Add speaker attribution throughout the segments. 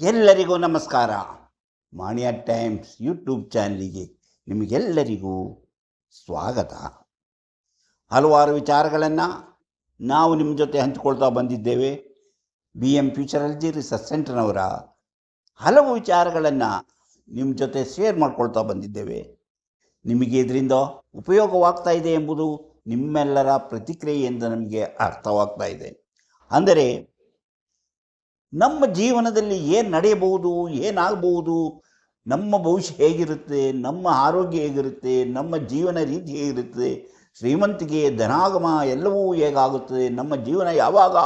Speaker 1: ಎಲ್ಲರಿಗೂ ನಮಸ್ಕಾರ. ಮಾಣಿಯ times YouTube ಚಾನಲಿಗೆ ನಿಮಗೆಲ್ಲರಿಗೂ ಸ್ವಾಗತ. ಹಲವಾರು ವಿಚಾರಗಳನ್ನು ನಾವು ನಿಮ್ಮ ಜೊತೆ ಹಂಚಿಕೊಳ್ತಾ ಬಂದಿದ್ದೇವೆ. ಬಿ ಎಂ ಫ್ಯೂಚರಾಲಜಿ ರಿಸರ್ಚ್ ಸೆಂಟರ್ನವರ ಹಲವು ವಿಚಾರಗಳನ್ನು ನಿಮ್ಮ ಜೊತೆ ಶೇರ್ ಮಾಡ್ಕೊಳ್ತಾ ಬಂದಿದ್ದೇವೆ. ನಿಮಗೆ ಇದರಿಂದ ಉಪಯೋಗವಾಗ್ತಾ ಇದೆ ಎಂಬುದು ನಿಮ್ಮೆಲ್ಲರ ಪ್ರತಿಕ್ರಿಯೆಯಿಂದ ನಮಗೆ ಅರ್ಥವಾಗ್ತಾ ಇದೆ. ಅಂದರೆ ನಮ್ಮ ಜೀವನದಲ್ಲಿ ಏನು ನಡೆಯಬಹುದು, ಏನಾಗಬಹುದು, ನಮ್ಮ ಭವಿಷ್ಯ ಹೇಗಿರುತ್ತೆ, ನಮ್ಮ ಆರೋಗ್ಯ ಹೇಗಿರುತ್ತೆ, ನಮ್ಮ ಜೀವನ ರೀತಿ ಹೇಗಿರುತ್ತೆ ಶ್ರೀಮಂತಿಕೆ ಧನಾಗಮ ಎಲ್ಲವೂ ಹೇಗಾಗುತ್ತದೆ ನಮ್ಮ ಜೀವನ ಯಾವಾಗ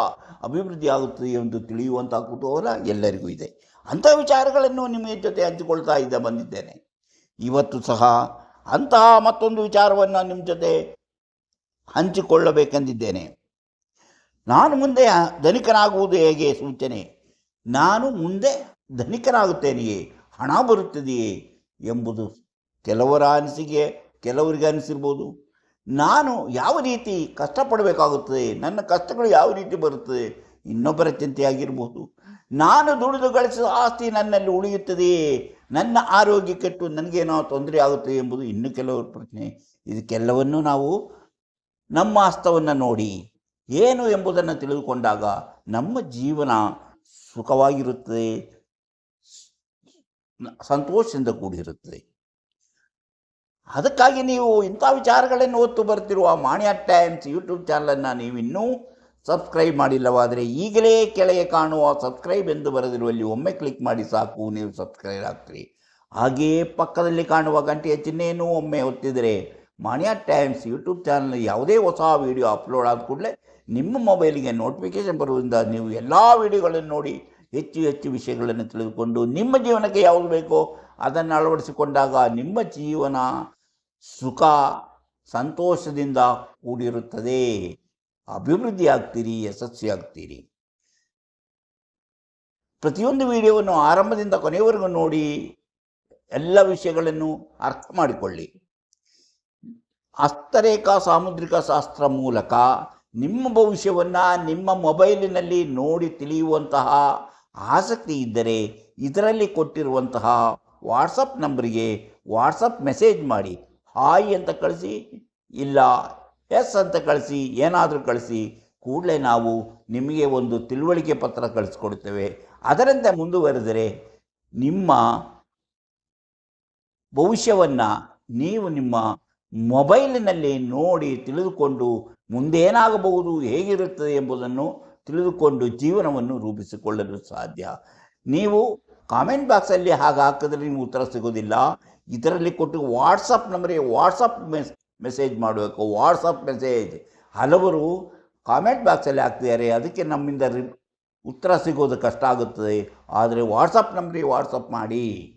Speaker 1: ಅಭಿವೃದ್ಧಿ ಆಗುತ್ತದೆ ಎಂದು ತಿಳಿಯುವಂಥ ಕುತೂಹಲ ಎಲ್ಲರಿಗೂ ಇದೆ. ಅಂಥ ವಿಚಾರಗಳನ್ನು ನಿಮ್ಮ ಜೊತೆ ಹಂಚಿಕೊಳ್ತಾ ಇದ್ದ ಬಂದಿದ್ದೇನೆ. ಇವತ್ತು ಸಹ ಅಂತಹ ಮತ್ತೊಂದು ವಿಚಾರವನ್ನು ನಿಮ್ಮ ಜೊತೆ ಹಂಚಿಕೊಳ್ಳಬೇಕೆಂದಿದ್ದೇನೆ. ನಾನು ಮುಂದೆ ಧನಿಕನಾಗುವುದು ಹೇಗೆ ಸೂಚನೆ? ನಾನು ಮುಂದೆ ಧನಿಕನಾಗುತ್ತೇನೆಯೇ ಹಣ ಬರುತ್ತದೆಯೇ? ಎಂಬುದು ಕೆಲವರ ಅನಿಸಿಕೆ, ಕೆಲವರಿಗೆ ಅನಿಸಿರ್ಬೋದು. ನಾನು ಯಾವ ರೀತಿ ಕಷ್ಟಪಡಬೇಕಾಗುತ್ತದೆ? ನನ್ನ ಕಷ್ಟಗಳು ಯಾವ ರೀತಿ ಬರುತ್ತದೆ? ಇನ್ನೊಬ್ಬರ ಚಿಂತೆಯಾಗಿರ್ಬೋದು. ನಾನು ದುಡಿದು ಗಳಿಸಿದ ಆಸ್ತಿ ನನ್ನಲ್ಲಿ ಉಳಿಯುತ್ತದೆಯೇ? ನನ್ನ ಆರೋಗ್ಯ ಕೆಟ್ಟು ನನಗೇನೋ ತೊಂದರೆ ಆಗುತ್ತದೆ ಎಂಬುದು ಇನ್ನು ಕೆಲವರ ಪ್ರಶ್ನೆ. ಇದಕ್ಕೆಲ್ಲವನ್ನು ನಾವು ನಮ್ಮ ಹಸ್ತವನ್ನು ನೋಡಿ. ಏನು ಎಂಬುದನ್ನು ತಿಳಿದುಕೊಂಡಾಗ ನಮ್ಮ ಜೀವನ ಸುಖವಾಗಿರುತ್ತದೆ. ಸಂತೋಷದಿಂದ ಕೂಡಿರುತ್ತದೆ. ಅದಕ್ಕಾಗಿ ನೀವು ಇಂಥ ವಿಚಾರಗಳನ್ನು ಹೊತ್ತು ಬರ್ತಿರುವ ಮಾಣಿಯ ಟೈಮ್ಸ್ ಯೂಟ್ಯೂಬ್ ಚಾನಲನ್ನು ನೀವು ಇನ್ನೂ ಸಬ್ಸ್ಕ್ರೈಬ್ ಮಾಡಿಲ್ಲವಾದರೆ ಈಗಲೇ ಕೆಳಗೆ ಕಾಣುವ ಸಬ್ಸ್ಕ್ರೈಬ್ ಎಂದು ಬರೆದಿರುವಲ್ಲಿ ಒಮ್ಮೆ ಕ್ಲಿಕ್ ಮಾಡಿ ಸಾಕು, ನೀವು ಸಬ್ಸ್ಕ್ರೈಬ್ ಆಗ್ತೀರಿ. ಹಾಗೆಯೇ ಪಕ್ಕದಲ್ಲಿ ಕಾಣುವ ಗಂಟೆಯ ಚಿಹ್ನೆಯನ್ನು ಒಮ್ಮೆ ಒತ್ತಿದರೆ ಮಾಣಿಯ ಟೈಮ್ಸ್ ಯೂಟ್ಯೂಬ್ ಚಾನಲ್ ಯಾವುದೇ ಹೊಸ ವೀಡಿಯೋ ಅಪ್ಲೋಡ್ ಆದ ಕೂಡಲೇ ನಿಮ್ಮ ಮೊಬೈಲಿಗೆ ನೋಟಿಫಿಕೇಷನ್ ಬರುವುದರಿಂದ ನೀವು ಎಲ್ಲ ವಿಡಿಯೋಗಳನ್ನು ನೋಡಿ ಹೆಚ್ಚು ಹೆಚ್ಚು ವಿಷಯಗಳನ್ನು ತಿಳಿದುಕೊಂಡು ನಿಮ್ಮ ಜೀವನಕ್ಕೆ ಯಾವುದು ಬೇಕೋ ಅದನ್ನು ಅಳವಡಿಸಿಕೊಂಡಾಗ ನಿಮ್ಮ ಜೀವನ ಸುಖ, ಸಂತೋಷದಿಂದ ಕೂಡಿರುತ್ತದೆ. ಅಭಿವೃದ್ಧಿ ಆಗ್ತೀರಿ ಯಶಸ್ವಿ ಆಗ್ತೀರಿ ಪ್ರತಿಯೊಂದು ವಿಡಿಯೋವನ್ನು ಆರಂಭದಿಂದ ಕೊನೆಯವರೆಗೂ ನೋಡಿ ಎಲ್ಲ ವಿಷಯಗಳನ್ನು ಅರ್ಥ ಮಾಡಿಕೊಳ್ಳಿ. ಹಸ್ತರೇಖಾ ಸಾಮುದ್ರಿಕ ಶಾಸ್ತ್ರ ಮೂಲಕ ನಿಮ್ಮ ಭವಿಷ್ಯವನ್ನು ನಿಮ್ಮ ಮೊಬೈಲಿನಲ್ಲಿ ನೋಡಿ ತಿಳಿಯುವಂತಹ ಆಸಕ್ತಿ ಇದ್ದರೆ ಇದರಲ್ಲಿ ಕೊಟ್ಟಿರುವಂತಹ ವಾಟ್ಸಪ್ ನಂಬರಿಗೆ ವಾಟ್ಸಪ್ ಮೆಸೇಜ್ ಮಾಡಿ. ಹಾಯ್ ಅಂತ ಕಳಿಸಿ, ಇಲ್ಲ, ಎಸ್ ಅಂತ ಕಳಿಸಿ, ಏನಾದರೂ ಕಳಿಸಿ, ಕೂಡಲೇ ನಾವು ನಿಮಗೆ ಒಂದು ತಿಳುವಳಿಕೆ ಪತ್ರ ಕಳಿಸ್ಕೊಡ್ತೇವೆ ಅದರಂತೆ ಮುಂದುವರೆದರೆ ನಿಮ್ಮ ಭವಿಷ್ಯವನ್ನು ನೀವು ನಿಮ್ಮ ಮೊಬೈಲಿನಲ್ಲಿ ನೋಡಿ ತಿಳಿದುಕೊಂಡು ಮುಂದೇನಾಗಬಹುದು, ಹೇಗಿರುತ್ತದೆ ಎಂಬುದನ್ನು ತಿಳಿದುಕೊಂಡು ಜೀವನವನ್ನು ರೂಪಿಸಿಕೊಳ್ಳಲು ಸಾಧ್ಯ. ನೀವು ಕಾಮೆಂಟ್ ಬಾಕ್ಸಲ್ಲಿ ಹಾಗೆ ಹಾಕಿದ್ರೆ ನಿಮ್ಗೆ ಉತ್ತರ ಸಿಗೋದಿಲ್ಲ. ಇದರಲ್ಲಿ ಕೊಟ್ಟು ವಾಟ್ಸಪ್ ನಂಬರಿಗೆ ವಾಟ್ಸಪ್ ಮೆಸ್, ಮೆಸೇಜ್ ಮಾಡಬೇಕು, ವಾಟ್ಸಪ್ ಮೆಸೇಜ್. ಹಲವರು ಕಾಮೆಂಟ್ ಬಾಕ್ಸಲ್ಲಿ ಹಾಕ್ತಿದ್ದಾರೆ, ಅದಕ್ಕೆ ನಮ್ಮಿಂದ ರಿ ಉತ್ತರ ಸಿಗೋದು ಕಷ್ಟ ಆಗುತ್ತದೆ. ಆದರೆ ವಾಟ್ಸಪ್ ನಂಬರಿಗೆ ವಾಟ್ಸಪ್ ಮಾಡಿ.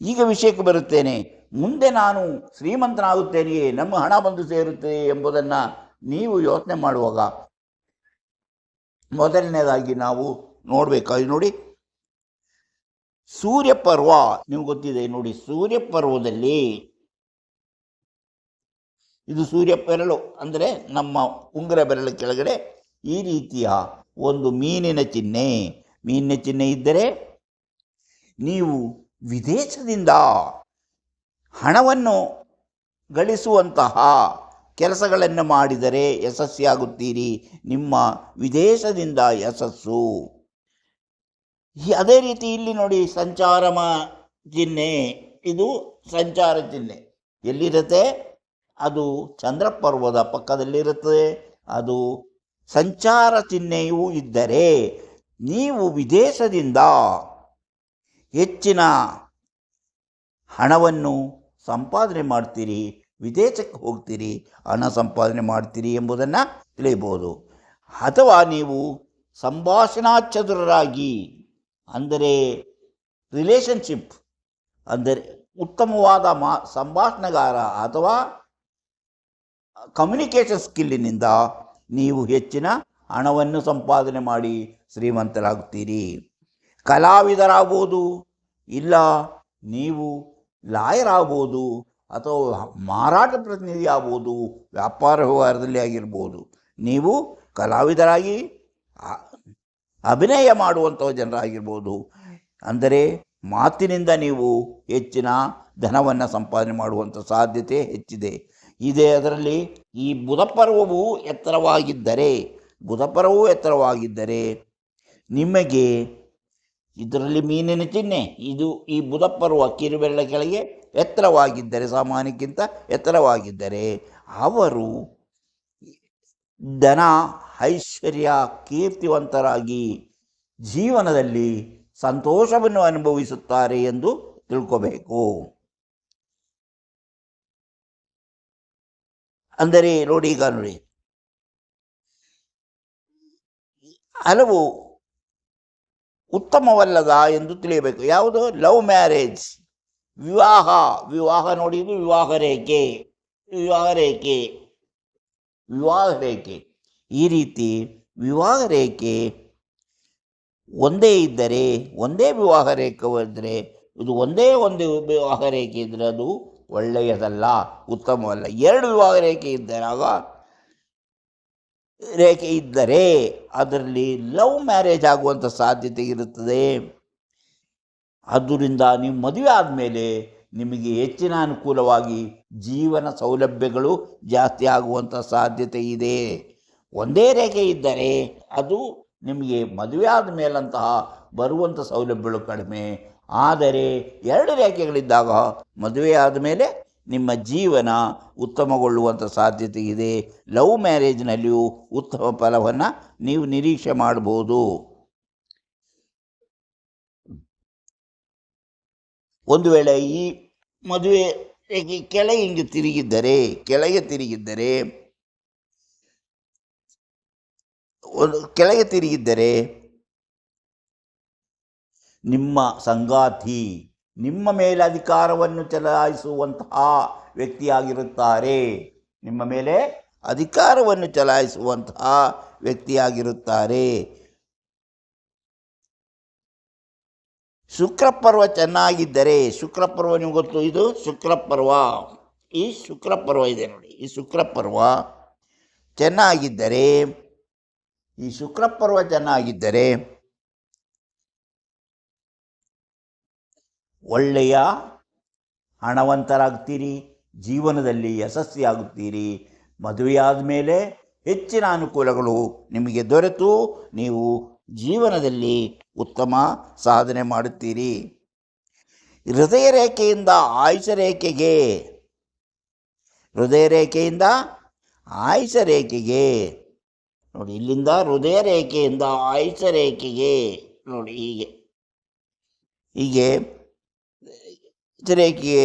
Speaker 1: ಈಗ ವಿಷಯಕ್ಕೆ ಬರುತ್ತೇನೆ. ಮುಂದೆ ನಾನು ಶ್ರೀಮಂತನಾಗುತ್ತೇನೆಯೇ, ನಮ್ಮ ಹಣ ಬಂದು ಸೇರುತ್ತೆ ಎಂಬುದನ್ನು ನೀವು ಯೋಚನೆ ಮಾಡುವಾಗ ಮೊದಲನೇದಾಗಿ ನಾವು ನೋಡಬೇಕಾಗಿ ನೋಡಿ, ಸೂರ್ಯ ಪರ್ವ, ನಿಮ್ಗೆ ಗೊತ್ತಿದೆ ನೋಡಿ, ಸೂರ್ಯ ಪರ್ವದಲ್ಲಿ ಇದು ಸೂರ್ಯ ಬೆರಳು ಅಂದರೆ ನಮ್ಮ ಉಂಗುರ ಬೆರಳು ಕೆಳಗಡೆ ಈ ರೀತಿಯ ಒಂದು ಮೀನಿನ ಚಿಹ್ನೆ ಮೀನಿನ ಚಿಹ್ನೆ ಇದ್ದರೆ ನೀವು ವಿದೇಶದಿಂದ ಹಣವನ್ನು ಗಳಿಸುವಂತಹ ಕೆಲಸಗಳನ್ನು ಮಾಡಿದರೆ ಯಶಸ್ಸಿಯಾಗುತ್ತೀರಿ ನಿಮ್ಮ ವಿದೇಶದಿಂದ ಯಶಸ್ಸು. ಅದೇ ರೀತಿ ಇಲ್ಲಿ ನೋಡಿ ಸಂಚಾರ ಮಾ ಚಿಹ್ನೆ, ಇದು ಸಂಚಾರ ಚಿಹ್ನೆ. ಎಲ್ಲಿರುತ್ತೆ? ಅದು ಚಂದ್ರಪರ್ವದ ಪಕ್ಕದಲ್ಲಿರುತ್ತದೆ ಅದು ಸಂಚಾರ ಚಿಹ್ನೆಯೂ ಇದ್ದರೆ ನೀವು ವಿದೇಶದಿಂದ ಹೆಚ್ಚಿನ ಹಣವನ್ನು ಸಂಪಾದನೆ ಮಾಡ್ತೀರಿ, ವಿದೇಶಕ್ಕೆ ಹೋಗ್ತೀರಿ, ಹಣ ಸಂಪಾದನೆ ಮಾಡ್ತೀರಿ ಎಂಬುದನ್ನು ತಿಳಿಯಬಹುದು. ಅಥವಾ ನೀವು ಸಂಭಾಷಣಾ ಚತುರರಾಗಿ ಅಂದರೆ ರಿಲೇಷನ್ಶಿಪ್ ಅಂದರೆ ಉತ್ತಮವಾದ ಮಾ, ಸಂಭಾಷಣೆಗಾರ ಅಥವಾ ಕಮ್ಯುನಿಕೇಷನ್ ಸ್ಕಿಲ್ಲಿನಿಂದ ನೀವು ಹೆಚ್ಚಿನ ಹಣವನ್ನು ಸಂಪಾದನೆ ಮಾಡಿ ಶ್ರೀಮಂತರಾಗುತ್ತೀರಿ. ಕಲಾವಿದರಾಗುವುದು, ಇಲ್ಲ, ನೀವು ಲಾಯರ್ ಆಗ್ಬೋದು ಅಥವಾ ಮಾರಾಟ ಪ್ರತಿನಿಧಿ ಆಗ್ಬೋದು ವ್ಯಾಪಾರ ವ್ಯವಹಾರದಲ್ಲಿ ಆಗಿರ್ಬೋದು, ನೀವು ಕಲಾವಿದರಾಗಿ ಅಭಿನಯ ಮಾಡುವಂಥ ಜನರಾಗಿರ್ಬೋದು. ಅಂದರೆ ಮಾತಿನಿಂದ ನೀವು ಹೆಚ್ಚಿನ ಧನವನ್ನು ಸಂಪಾದನೆ ಮಾಡುವಂಥ ಸಾಧ್ಯತೆ ಹೆಚ್ಚಿದೆ. ಇದೆ ಅದರಲ್ಲಿ ಈ ಬುಧಪರ್ವವು ಎತ್ತರವಾಗಿದ್ದರೆ ಬುಧಪರ್ವವು ಎತ್ತರವಾಗಿದ್ದರೆ ನಿಮಗೆ ಇದರಲ್ಲಿ ಮೀನಿನ ಚಿಹ್ನೆ. ಇದು ಈ ಬುಧಪರ್ವ ಕಿರುಬೆರಳ ಕೆಳಗೆ ಎತ್ತರವಾಗಿದ್ದರೆ, ಸಾಮಾನ್ಯಕ್ಕಿಂತ ಎತ್ತರವಾಗಿದ್ದರೆ, ಅವರು ಧನ ಐಶ್ವರ್ಯ ಕೀರ್ತಿವಂತರಾಗಿ ಜೀವನದಲ್ಲಿ ಸಂತೋಷವನ್ನು ಅನುಭವಿಸುತ್ತಾರೆ ಎಂದು ತಿಳ್ಕೋಬೇಕು. ಅಂದರೆ ನೋಡಿ ಈಗ ನೋಡಿ. ಹಲವು ಉತ್ತಮವಲ್ಲದ ಎಂದು ತಿಳಿಯಬೇಕು. ಯಾವುದು? Love marriage. ವಿವಾಹ. ವಿವಾಹ ನೋಡಿದ್ರು ವಿವಾಹ ರೇಖೆ. ವಿವಾಹ ರೇಖೆ. ವಿವಾಹ ರೇಖೆ. ಈ ರೀತಿ ವಿವಾಹ ರೇಖೆ ಒಂದೇ ಇದ್ದರೆ, ಒಂದೇ ವಿವಾಹ ರೇಖೆ ಇದ್ದರೆ ಇದು ಒಂದೇ ಒಂದು ವಿವಾಹ ರೇಖೆ ಇದ್ದರೆ ಅದು ಒಳ್ಳೆಯದಲ್ಲ, ಉತ್ತಮವಲ್ಲ. ಎರಡು ವಿವಾಹ ರೇಖೆ ಇದ್ದಾಗ ರೇಖೆ ಇದ್ದರೆ ಅದರಲ್ಲಿ ಲವ್ ಮ್ಯಾರೇಜ್ ಆಗುವಂಥ ಸಾಧ್ಯತೆ ಇರುತ್ತದೆ. ಆದ್ದರಿಂದ ನೀವು ಮದುವೆ ಆದಮೇಲೆ ನಿಮಗೆ ಹೆಚ್ಚಿನ ಅನುಕೂಲವಾಗಿ ಜೀವನ ಸೌಲಭ್ಯಗಳು ಜಾಸ್ತಿ ಆಗುವಂಥ ಸಾಧ್ಯತೆ ಇದೆ. ಒಂದೇ ರೇಖೆ ಇದ್ದರೆ ಅದು ನಿಮಗೆ ಮದುವೆ ಆದ ಮೇಲಂತಹ ಬರುವಂಥ ಸೌಲಭ್ಯಗಳು ಕಡಿಮೆ. ಆದರೆ ಎರಡು ರೇಖೆಗಳಿದ್ದಾಗ ಮದುವೆ ಆದಮೇಲೆ ನಿಮ್ಮ ಜೀವನ ಉತ್ತಮಗೊಳ್ಳುವಂಥ ಸಾಧ್ಯತೆ ಇದೆ. ಲವ್ ಮ್ಯಾರೇಜ್ನಲ್ಲಿಯೂ ಉತ್ತಮ ಫಲವನ್ನು ನೀವು ನಿರೀಕ್ಷೆ ಮಾಡ್ಬೋದು. ಒಂದು ವೇಳೆ ಈ ಮದುವೆ ಕೆಳಗೆ ಹಿಂಗೆ ತಿರುಗಿದ್ದರೆ, ಕೆಳಗೆ ತಿರುಗಿದ್ದರೆ, ಒಂದು ಕೆಳಗೆ ತಿರುಗಿದ್ದರೆ, ನಿಮ್ಮ ಸಂಗಾತಿ ನಿಮ್ಮ ಮೇಲೆ ಅಧಿಕಾರವನ್ನು ಚಲಾಯಿಸುವಂತಹ ವ್ಯಕ್ತಿಯಾಗಿರುತ್ತಾರೆ. ನಿಮ್ಮ ಮೇಲೆ ಅಧಿಕಾರವನ್ನು ಚಲಾಯಿಸುವಂತಹ ವ್ಯಕ್ತಿಯಾಗಿರುತ್ತಾರೆ. ಶುಕ್ರಪರ್ವ ಚೆನ್ನಾಗಿದ್ದರೆ, ಶುಕ್ರಪರ್ವ ನಿಮ್ಗೆ ಗೊತ್ತು? ಇದು ಶುಕ್ರಪರ್ವ. ಈ ಶುಕ್ರಪರ್ವ ಇದೆ ನೋಡಿ. ಈ ಶುಕ್ರಪರ್ವ ಚೆನ್ನಾಗಿದ್ದರೆ, ಈ ಶುಕ್ರಪರ್ವ ಚೆನ್ನಾಗಿದ್ದರೆ ಒಳ್ಳೆಯ ಹಣವಂತರಾಗ್ತೀರಿ, ಜೀವನದಲ್ಲಿ ಯಶಸ್ವಿಯಾಗುತ್ತೀರಿ. ಮದುವೆಯಾದ ಮೇಲೆ ಹೆಚ್ಚಿನ ಅನುಕೂಲಗಳು ನಿಮಗೆ ದೊರೆತು, ನೀವು ಜೀವನದಲ್ಲಿ ಉತ್ತಮ ಸಾಧನೆ ಮಾಡುತ್ತೀರಿ. ಹೃದಯ ರೇಖೆಯಿಂದ ಆಯುಷ ರೇಖೆಗೆ ಹೃದಯ ರೇಖೆಯಿಂದ ಆಯುಷ ರೇಖೆಗೆ ನೋಡಿ ಇಲ್ಲಿಂದ ಹೃದಯ ರೇಖೆಯಿಂದ ಆಯುಷ ರೇಖೆಗೆ ನೋಡಿ ಹೀಗೆ. ಹೀಗೆ ರೇಖೆಗೆ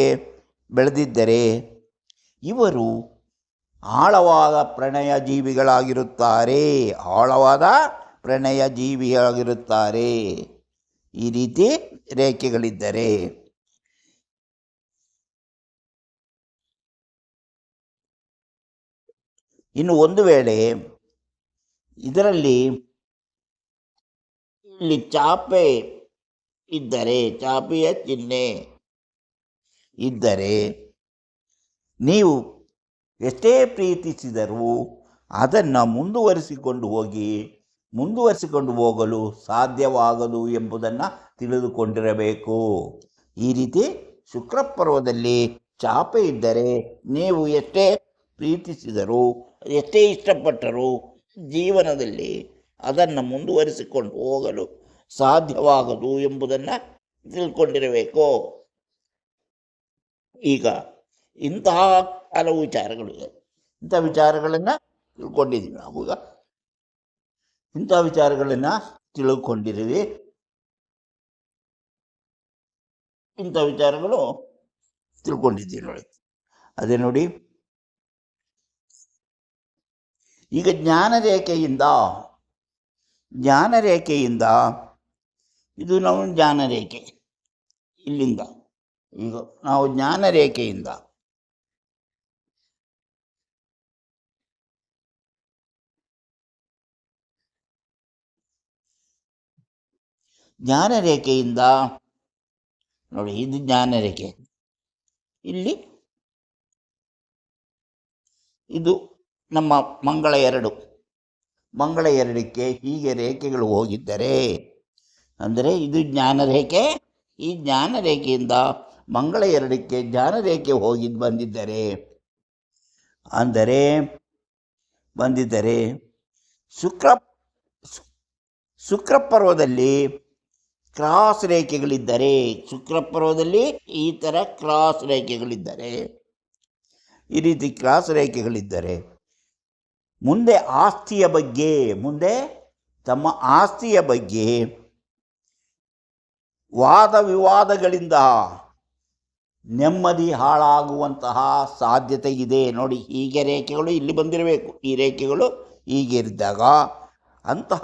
Speaker 1: ಬೆಳೆದಿದ್ದರೆ ಇವರು ಆಳವಾದ ಪ್ರಣಯ ಜೀವಿಗಳಾಗಿರುತ್ತಾರೆ. ಆಳವಾದ ಪ್ರಣಯ ಜೀವಿಯಾಗಿರುತ್ತಾರೆ ಈ ರೀತಿ ರೇಖೆಗಳಿದ್ದರೆ ಇನ್ನು ಒಂದು ವೇಳೆ ಇದರಲ್ಲಿ ಇಲ್ಲಿ ಚಾಪೆ ಇದ್ದರೆ, ಚಾಪೆಯ ಚಿಹ್ನೆ ಇದ್ದರೆ ನೀವು ಎಷ್ಟೇ ಪ್ರೀತಿಸಿದರೂ ಅದನ್ನು ಮುಂದುವರಿಸಿಕೊಂಡು ಹೋಗಿ, ಮುಂದುವರಿಸಿಕೊಂಡು ಹೋಗಲು ಸಾಧ್ಯವಾಗದು ಎಂಬುದನ್ನು ತಿಳಿದುಕೊಂಡಿರಬೇಕು. ಈ ರೀತಿ ಶುಕ್ರಪರ್ವದಲ್ಲಿ ಚಾಪೆ ಇದ್ದರೆ ನೀವು ಎಷ್ಟೇ ಪ್ರೀತಿಸಿದರೂ, ಎಷ್ಟೇ ಇಷ್ಟಪಟ್ಟರೂ ಜೀವನದಲ್ಲಿ ಅದನ್ನು ಮುಂದುವರಿಸಿಕೊಂಡು ಹೋಗಲು ಸಾಧ್ಯವಾಗದು ಎಂಬುದನ್ನು ತಿಳ್ಕೊಂಡಿರಬೇಕು ಈಗ ಇಂತಹ ಹಲವು ವಿಚಾರಗಳಿವೆ ಇಂಥ ವಿಚಾರಗಳನ್ನು ತಿಳ್ಕೊಂಡಿದ್ದೀವಿ ನಾವು ಈಗ. ಇಂಥ ವಿಚಾರಗಳನ್ನು ತಿಳ್ಕೊಂಡಿದ್ದೀವಿ. ಇಂಥ ವಿಚಾರಗಳು ತಿಳ್ಕೊಂಡಿದ್ದೀವಿ ನೋಡಿ. ಅದೇ ನೋಡಿ. ಈಗ ಜ್ಞಾನ ರೇಖೆಯಿಂದ ಜ್ಞಾನ ರೇಖೆಯಿಂದ ಇದು ನಮ್ಮ ಜ್ಞಾನ ರೇಖೆ ಇಲ್ಲಿಂದ. ಈಗ ನಾವು ಜ್ಞಾನ ರೇಖೆಯಿಂದ ಜ್ಞಾನ ರೇಖೆಯಿಂದ ನೋಡಿ ಇದು ಜ್ಞಾನ ರೇಖೆ ಇಲ್ಲಿ ಇದು ನಮ್ಮ ಮಂಗಳ ಎರಡು. ಮಂಗಳ ಎರಡಕ್ಕೆ ಹೀಗೆ ರೇಖೆಗಳು ಹೋಗಿದ್ದರೆ, ಅಂದರೆ ಇದು ಜ್ಞಾನ ರೇಖೆ ಈ ಜ್ಞಾನರೇಖೆಯಿಂದ ಮಂಗಳ ಎರಡಕ್ಕೆ ಜ್ಞಾನರೇಖೆ ಹೋಗಿ ಬಂದಿದ್ದರೆ, ಅಂದರೆ ಬಂದಿದ್ದರೆ ಶುಕ್ರ, ಶುಕ್ರಪರ್ವದಲ್ಲಿ ಕ್ರಾಸ್ ರೇಖೆಗಳಿದ್ದರೆ, ಶುಕ್ರಪರ್ವದಲ್ಲಿ ಈ ಥರ ಕ್ರಾಸ್ ರೇಖೆಗಳಿದ್ದರೆ, ಈ ರೀತಿ ಕ್ರಾಸ್ ರೇಖೆಗಳಿದ್ದರೆ, ಮುಂದೆ ಆಸ್ತಿಯ ಬಗ್ಗೆ, ಮುಂದೆ ತಮ್ಮ ಆಸ್ತಿಯ ಬಗ್ಗೆ ವಾದ ವಿವಾದಗಳಿಂದ ನೆಮ್ಮದಿ ಹಾಳಾಗುವಂತಹ ಸಾಧ್ಯತೆ ಇದೆ. ನೋಡಿ ಹೀಗೆ ರೇಖೆಗಳು ಇಲ್ಲಿ ಬಂದಿರಬೇಕು. ಈ ರೇಖೆಗಳು ಹೀಗೆ ಇದ್ದಾಗ ಅಂತಹ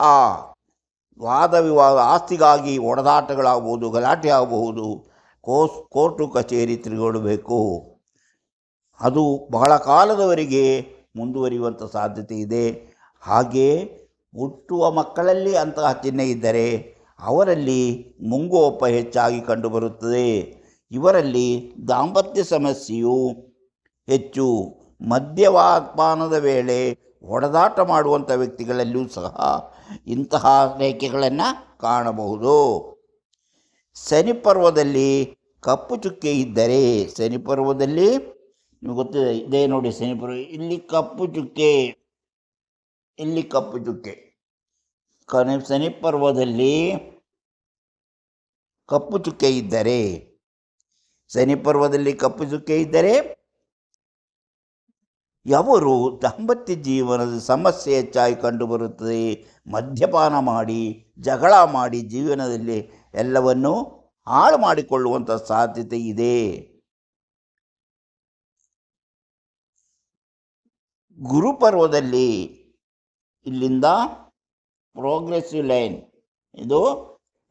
Speaker 1: ವಾದ ವಿವಾದ, ಆಸ್ತಿಗಾಗಿ ಒಡೆದಾಟಗಳಾಗಬಹುದು, ಗಲಾಟೆ ಆಗಬಹುದು, ಕೋಸ್, ಕೋರ್ಟು ಕಚೇರಿ ತಿರುಗಾಡಬೇಕು. ಅದು ಬಹಳ ಕಾಲದವರೆಗೆ ಮುಂದುವರಿಯುವಂಥ ಸಾಧ್ಯತೆ ಇದೆ. ಹಾಗೆ ಹುಟ್ಟುವ ಮಕ್ಕಳಲ್ಲಿ ಅಂತಹ ಚಿಹ್ನೆ ಇದ್ದರೆ ಅವರಲ್ಲಿ ಮುಂಗೋಪ ಹೆಚ್ಚಾಗಿ ಕಂಡುಬರುತ್ತದೆ. ಇವರಲ್ಲಿ ದಾಂಪತ್ಯ ಸಮಸ್ಯೆಯು ಹೆಚ್ಚು ಮದ್ಯಪಾನದ ವೇಳೆ ಹೊಡೆದಾಟ ಮಾಡುವಂಥ ವ್ಯಕ್ತಿಗಳಲ್ಲೂ ಸಹ ಇಂತಹ ರೇಖೆಗಳನ್ನು ಕಾಣಬಹುದು. ಶನಿ ಪರ್ವದಲ್ಲಿ ಕಪ್ಪು ಚುಕ್ಕೆ ಇದ್ದರೆ ಶನಿ ಪರ್ವದಲ್ಲಿ ನಿಮಗೆ ಗೊತ್ತಿದೆ, ಇದೇ ನೋಡಿ ಶನಿ ಪರ್ವ, ಇಲ್ಲಿ ಕಪ್ಪು ಚುಕ್ಕೆ, ಇಲ್ಲಿ ಕಪ್ಪು ಚುಕ್ಕೆ. ಕನೆ, ಶನಿ ಪರ್ವದಲ್ಲಿ ಕಪ್ಪು ಚುಕ್ಕೆ ಇದ್ದರೆ ಶನಿ ಪರ್ವದಲ್ಲಿ ಕಪ್ಪು ಚುಕ್ಕೆ ಇದ್ದರೆ ಅವರು ದಾಂಪತ್ಯ ಜೀವನದ ಸಮಸ್ಯೆ ಹೆಚ್ಚಾಗಿ ಕಂಡುಬರುತ್ತದೆ ಮದ್ಯಪಾನ ಮಾಡಿ, ಜಗಳ ಮಾಡಿ ಜೀವನದಲ್ಲಿ ಎಲ್ಲವನ್ನು ಹಾಳು ಮಾಡಿಕೊಳ್ಳುವಂಥ ಸಾಧ್ಯತೆ ಇದೆ. ಗುರುಪರ್ವದಲ್ಲಿ ಇಲ್ಲಿಂದ ಪ್ರೋಗ್ರೆಸಿವ್ ಲೈನ್ ಇದು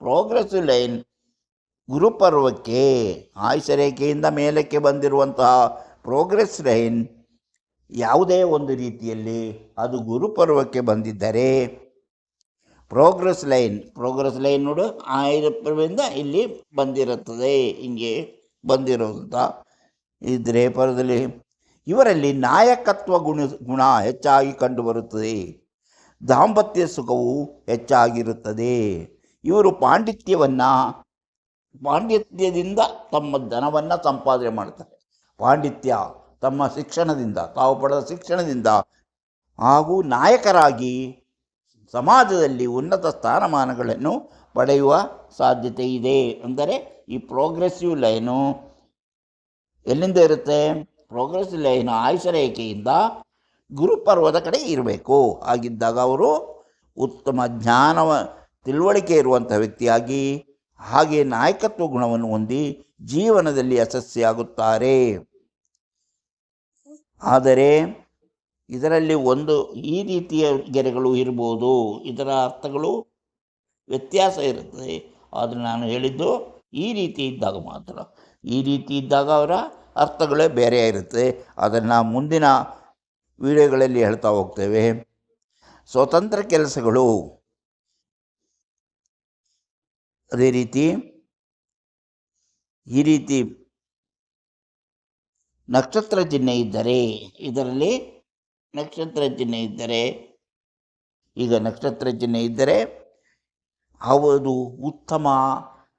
Speaker 1: ಪ್ರೋಗ್ರೆಸಿವ್ ಲೈನ್ ಗುರುಪರ್ವಕ್ಕೆ ಆಯುಷ ರೇಖೆಯಿಂದ ಮೇಲಕ್ಕೆ ಬಂದಿರುವಂತಹ ಪ್ರೋಗ್ರೆಸ್ ಲೈನ್ ಯಾವುದೇ ಒಂದು ರೀತಿಯಲ್ಲಿ ಅದು ಗುರುಪರ್ವಕ್ಕೆ ಬಂದಿದ್ದರೆ, ಪ್ರೋಗ್ರೆಸ್ ಲೈನ್ ಪ್ರೋಗ್ರೆಸ್ ಲೈನ್ ನೋಡು ಆಯುರ್ಪರ್ವದಿಂದ ಇಲ್ಲಿ ಬಂದಿರುತ್ತದೆ, ಹಿಂಗೆ ಬಂದಿರೋದಂತ ಈ ದ್ರೇಪರದಲ್ಲಿ ಇವರಲ್ಲಿ ನಾಯಕತ್ವ ಗುಣ ಗುಣ ಹೆಚ್ಚಾಗಿ ಕಂಡುಬರುತ್ತದೆ. ದಾಂಪತ್ಯ ಸುಖವು ಹೆಚ್ಚಾಗಿರುತ್ತದೆ. ಇವರು ಪಾಂಡಿತ್ಯವನ್ನು ಪಾಂಡಿತ್ಯದಿಂದ ತಮ್ಮ ಧನವನ್ನು ಸಂಪಾದನೆ ಮಾಡ್ತಾರೆ ಪಾಂಡಿತ್ಯ ತಮ್ಮ ಶಿಕ್ಷಣದಿಂದ, ತಾವು ಪಡೆದ ಶಿಕ್ಷಣದಿಂದ ಹಾಗೂ ನಾಯಕರಾಗಿ ಸಮಾಜದಲ್ಲಿ ಉನ್ನತ ಸ್ಥಾನಮಾನಗಳನ್ನು ಪಡೆಯುವ ಸಾಧ್ಯತೆ ಇದೆ. ಅಂದರೆ ಈ ಪ್ರೋಗ್ರೆಸಿವ್ ಲೈನು ಎಲ್ಲಿಂದ ಇರುತ್ತೆ? ಪ್ರೋಗ್ರೆಸಿವ್ ಲೈನ್ ಆಯುಷ ರೇಖೆಯಿಂದ ಗುರುಪರ್ವದ ಕಡೆ ಇರಬೇಕು. ಹಾಗಿದ್ದಾಗ ಅವರು ಉತ್ತಮ ಜ್ಞಾನವ, ತಿಳುವಳಿಕೆ ಇರುವಂಥ ವ್ಯಕ್ತಿಯಾಗಿ ಹಾಗೆ ನಾಯಕತ್ವ ಗುಣವನ್ನು ಹೊಂದಿ ಜೀವನದಲ್ಲಿ ಯಶಸ್ಸಿಯಾಗುತ್ತಾರೆ ಆದರೆ ಇದರಲ್ಲಿ ಒಂದು ಈ ರೀತಿಯ ಗೆರೆಗಳು ಇರ್ಬೋದು. ಇದರ ಅರ್ಥಗಳು ವ್ಯತ್ಯಾಸ ಇರುತ್ತದೆ ಆದರೆ ನಾನು ಹೇಳಿದ್ದು ಈ ರೀತಿ ಇದ್ದಾಗ ಮಾತ್ರ. ಈ ರೀತಿ ಇದ್ದಾಗ ಅವರ ಅರ್ಥಗಳೇ ಬೇರೆ ಇರುತ್ತೆ. ಅದನ್ನು ಮುಂದಿನ ವಿಡಿಯೋಗಳಲ್ಲಿ ಹೇಳ್ತಾ ಹೋಗ್ತೇವೆ. ಸ್ವತಂತ್ರ ಕೆಲಸಗಳು ಅದೇ ರೀತಿ ಈ ರೀತಿ ನಕ್ಷತ್ರ ಚಿಹ್ನೆ ಇದ್ದರೆ, ಇದರಲ್ಲಿ ನಕ್ಷತ್ರ ಚಿಹ್ನೆ ಇದ್ದರೆ, ಈಗ ನಕ್ಷತ್ರ ಚಿಹ್ನೆ ಇದ್ದರೆ ಅವರು ಉತ್ತಮ,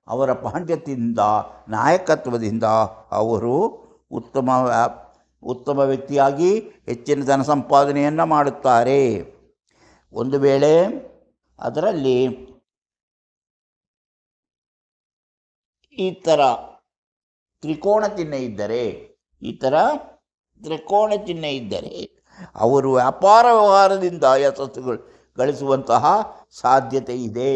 Speaker 1: ಅವರ ಪಾಂಡ್ಯದಿಂದ, ನಾಯಕತ್ವದಿಂದ ಅವರು ಉತ್ತಮ ಉತ್ತಮ ವ್ಯಕ್ತಿಯಾಗಿ ಹೆಚ್ಚಿನ ಧನ ಸಂಪಾದನೆಯನ್ನು ಮಾಡುತ್ತಾರೆ. ಒಂದು ವೇಳೆ ಅದರಲ್ಲಿ ಈ ಥರ ತ್ರಿಕೋಣ ಚಿಹ್ನೆ ಇದ್ದರೆ, ಈ ಥರ ತ್ರಿಕೋಣ ಚಿಹ್ನೆ ಇದ್ದರೆ, ಅವರು ವ್ಯಾಪಾರ ವ್ಯವಹಾರದಿಂದ ಯಶಸ್ಸುಗಳು ಗಳಿಸುವಂತಹ ಸಾಧ್ಯತೆ ಇದೆ.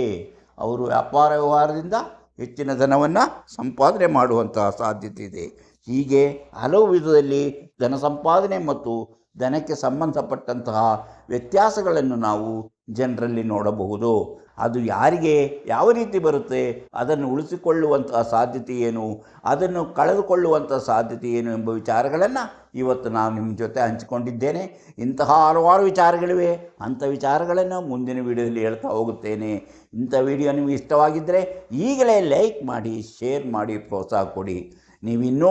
Speaker 1: ಅವರು ವ್ಯಾಪಾರ ವ್ಯವಹಾರದಿಂದ ಹೆಚ್ಚಿನ ಧನವನ್ನು ಸಂಪಾದನೆ ಮಾಡುವಂತಹ ಸಾಧ್ಯತೆ ಇದೆ. ಹೀಗೆ ಹಲವು ವಿಧದಲ್ಲಿ ಧನ ಸಂಪಾದನೆ ಮತ್ತು ಧನಕ್ಕೆ ಸಂಬಂಧಪಟ್ಟಂತಹ ವ್ಯತ್ಯಾಸಗಳನ್ನು ನಾವು ಜನರಲ್ಲಿ ನೋಡಬಹುದು. ಅದು ಯಾರಿಗೆ ಯಾವ ರೀತಿ ಬರುತ್ತೆ, ಅದನ್ನು ಉಳಿಸಿಕೊಳ್ಳುವಂತಹ ಸಾಧ್ಯತೆ ಏನು, ಅದನ್ನು ಕಳೆದುಕೊಳ್ಳುವಂಥ ಸಾಧ್ಯತೆ ಏನು ಎಂಬ ವಿಚಾರಗಳನ್ನು ಇವತ್ತು ನಾನು ನಿಮ್ಮ ಜೊತೆ ಹಂಚಿಕೊಂಡಿದ್ದೇನೆ. ಇಂತಹ ಹಲವಾರು ವಿಚಾರಗಳಿವೆ. ಅಂಥ ವಿಚಾರಗಳನ್ನು ಮುಂದಿನ ವಿಡಿಯೋದಲ್ಲಿ ಹೇಳ್ತಾ ಹೋಗುತ್ತೇನೆ. ಇಂಥ ವಿಡಿಯೋ ನಿಮಗೆ ಇಷ್ಟವಾಗಿದ್ದರೆ ಈಗಲೇ ಲೈಕ್ ಮಾಡಿ, ಶೇರ್ ಮಾಡಿ, ಪ್ರೋತ್ಸಾಹ ಕೊಡಿ. ನೀವು ಇನ್ನೂ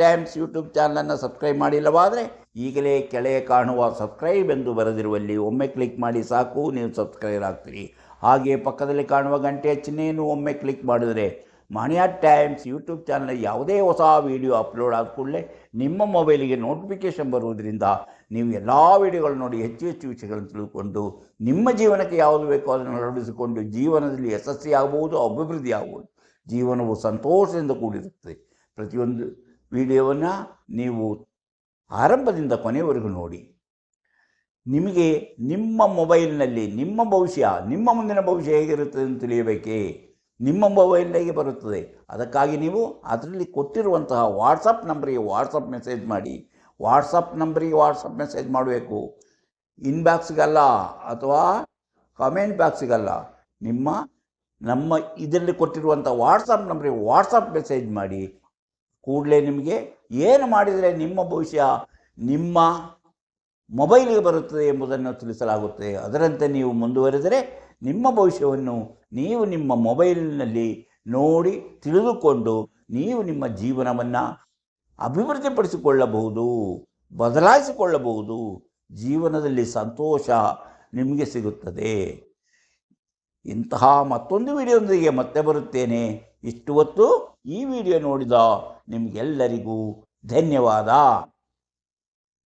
Speaker 1: ಟೈಮ್ಸ್ ಯೂಟ್ಯೂಬ್ ಚಾನಲನ್ನು ಸಬ್ಸ್ಕ್ರೈಬ್ ಮಾಡಿಲ್ಲವಾದರೆ ಈಗಲೇ ಕೆಳಗೆ ಕಾಣುವ ಸಬ್ಸ್ಕ್ರೈಬ್ ಎಂದು ಬರೆದಿರುವಲ್ಲಿ ಒಮ್ಮೆ ಕ್ಲಿಕ್ ಮಾಡಿ ಸಾಕು, ನೀವು ಸಬ್ಸ್ಕ್ರೈಬ್ ಆಗ್ತೀರಿ. ಹಾಗೆಯೇ ಪಕ್ಕದಲ್ಲಿ ಕಾಣುವ ಗಂಟೆ ಚಿಹ್ನೆಯನ್ನು ಒಮ್ಮೆ ಕ್ಲಿಕ್ ಮಾಡಿದರೆ ಮಾಣಿಯಾ ಟೈಮ್ಸ್ ಯೂಟ್ಯೂಬ್ ಚಾನಲ್ ಯಾವುದೇ ಹೊಸ ವೀಡಿಯೋ ಅಪ್ಲೋಡ್ ಆದ ಕೂಡಲೇ ನಿಮ್ಮ ಮೊಬೈಲಿಗೆ ನೋಟಿಫಿಕೇಷನ್ ಬರುವುದರಿಂದ ನೀವು ಎಲ್ಲ ವಿಡಿಯೋಗಳನ್ನು ನೋಡಿ ಹೆಚ್ಚು ಹೆಚ್ಚು ವಿಷಯಗಳನ್ನು ತಿಳಿದುಕೊಂಡು ನಿಮ್ಮ ಜೀವನಕ್ಕೆ ಯಾವುದು ಬೇಕೋ ಅದನ್ನು ಅಳವಡಿಸಿಕೊಂಡು ಜೀವನದಲ್ಲಿ ಯಶಸ್ವಿ ಆಗಬಹುದು ಅಭಿವೃದ್ಧಿ ಆಗಬಹುದು ಜೀವನವು ಸಂತೋಷದಿಂದ ಕೂಡಿರುತ್ತದೆ. ಪ್ರತಿಯೊಂದು ವಿಡಿಯೋವನ್ನು ನೀವು ಆರಂಭದಿಂದ ಕೊನೆಯವರೆಗೂ ನೋಡಿ. ನಿಮಗೆ ನಿಮ್ಮ ಮೊಬೈಲ್ನಲ್ಲಿ ನಿಮ್ಮ ಭವಿಷ್ಯ, ನಿಮ್ಮ ಮುಂದಿನ ಭವಿಷ್ಯ ಹೇಗಿರುತ್ತದೆ ಅಂತ ತಿಳಿಯಬೇಕೇ? ನಿಮ್ಮ ಮೊಬೈಲ್ನಾಗೆ ಬರುತ್ತದೆ? ಅದಕ್ಕಾಗಿ ನೀವು ಅದರಲ್ಲಿ ಕೊಟ್ಟಿರುವಂತಹ ವಾಟ್ಸಪ್ ನಂಬರಿಗೆ ವಾಟ್ಸಪ್ ಮೆಸೇಜ್ ಮಾಡಿ. ವಾಟ್ಸಪ್ ನಂಬರಿಗೆ ವಾಟ್ಸಪ್ ಮೆಸೇಜ್ ಮಾಡಬೇಕು. ಇನ್ಬಾಕ್ಸ್ಗಲ್ಲ ಅಥವಾ ಕಮೆಂಟ್ ಬಾಕ್ಸಿಗಲ್ಲ ನಿಮ್ಮ, ನಮ್ಮ ಇದರಲ್ಲಿ ಕೊಟ್ಟಿರುವಂಥ ವಾಟ್ಸಪ್ ನಂಬರಿಗೆ ವಾಟ್ಸಪ್ ಮೆಸೇಜ್ ಮಾಡಿ. ಕೂಡಲೇ ನಿಮಗೆ ಏನು ಮಾಡಿದರೆ ನಿಮ್ಮ ಭವಿಷ್ಯ ನಿಮ್ಮ ಮೊಬೈಲಿಗೆ ಬರುತ್ತದೆ ಎಂಬುದನ್ನು ತಿಳಿಸಲಾಗುತ್ತದೆ ಅದರಂತೆ ನೀವು ಮುಂದುವರೆದರೆ ನಿಮ್ಮ ಭವಿಷ್ಯವನ್ನು ನೀವು ನಿಮ್ಮ ಮೊಬೈಲ್ನಲ್ಲಿ ನೋಡಿ ತಿಳಿದುಕೊಂಡು ನೀವು ನಿಮ್ಮ ಜೀವನವನ್ನು ಅಭಿವೃದ್ಧಿಪಡಿಸಿಕೊಳ್ಳಬಹುದು, ಬದಲಾಯಿಸಿಕೊಳ್ಳಬಹುದು. ಜೀವನದಲ್ಲಿ ಸಂತೋಷ ನಿಮಗೆ ಸಿಗುತ್ತದೆ. ಇಂತಹ ಮತ್ತೊಂದು ವಿಡಿಯೋದೊಂದಿಗೆ ಮತ್ತೆ ಬರುತ್ತೇನೆ. ಇಷ್ಟು ಹೊತ್ತು ಈ ವಿಡಿಯೋ ನೋಡಿದ ನಿಮಗೆಲ್ಲರಿಗೂ ಧನ್ಯವಾದ.